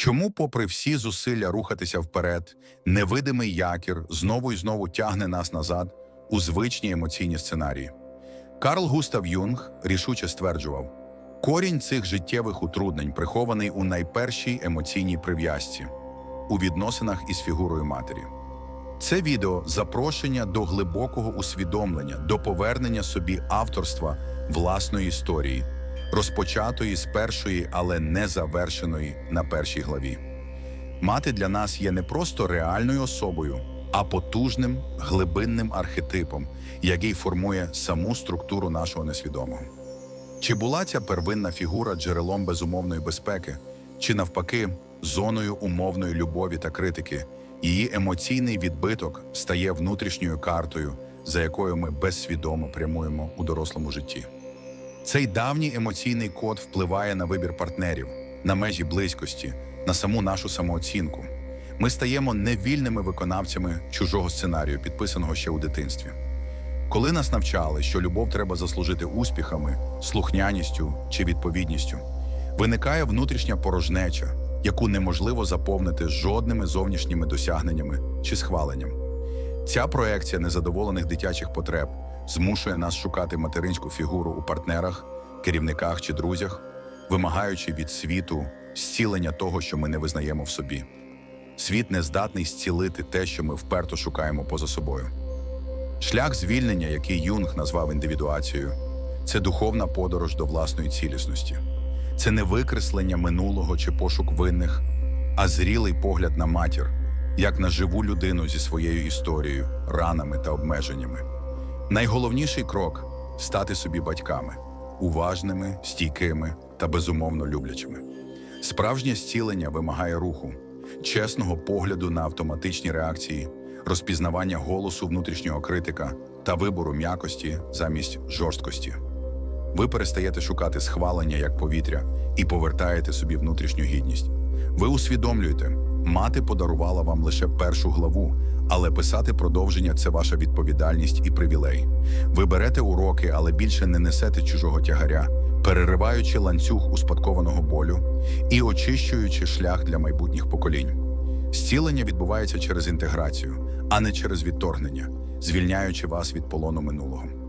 Чому, попри всі зусилля рухатися вперед, невидимий якір знову і знову тягне нас назад у звичні емоційні сценарії? Карл Густав Юнг рішуче стверджував: корінь цих життєвих утруднень прихований у найпершій емоційній прив'язці у відносинах із фігурою матері. Це відео запрошення до глибокого усвідомлення, до повернення собі авторства власної історії, розпочатої з першої, але не завершеної на першій главі. Мати для нас є не просто реальною особою, а потужним глибинним архетипом, який формує саму структуру нашого несвідомого. Чи була ця первинна фігура джерелом безумовної безпеки, чи навпаки, зоною умовної любові та критики, її емоційний відбиток стає внутрішньою картою, за якою ми безсвідомо прямуємо у дорослому житті. Цей давній емоційний код впливає на вибір партнерів, на межі близькості, на саму нашу самооцінку. Ми стаємо невільними виконавцями чужого сценарію, підписаного ще у дитинстві. Коли нас навчали, що любов треба заслужити успіхами, слухняністю чи відповідністю, виникає внутрішня порожнеча, яку неможливо заповнити жодними зовнішніми досягненнями чи схваленням. Ця проекція незадоволених дитячих потреб змушує нас шукати материнську фігуру у партнерах, керівниках чи друзях, вимагаючи від світу зцілення того, що ми не визнаємо в собі. Світ не здатний зцілити те, що ми вперто шукаємо поза собою. Шлях звільнення, який Юнг назвав індивідуацією, це духовна подорож до власної цілісності. Це не викреслення минулого чи пошук винних, а зрілий погляд на матір, як на живу людину зі своєю історією, ранами та обмеженнями. Найголовніший крок стати собі батьками, уважними, стійкими та безумовно люблячими. Справжнє зцілення вимагає руху, чесного погляду на автоматичні реакції, розпізнавання голосу внутрішнього критика та вибору м'якості замість жорсткості. Ви перестаєте шукати схвалення як повітря і повертаєте собі внутрішню гідність. Ви усвідомлюєте, мати подарувала вам лише першу главу, але писати продовження це ваша відповідальність і привілей. Ви берете уроки, але більше не несете чужого тягаря, перериваючи ланцюг успадкованого болю і очищуючи шлях для майбутніх поколінь. Зцілення відбувається через інтеграцію, а не через відторгнення, звільняючи вас від полону минулого.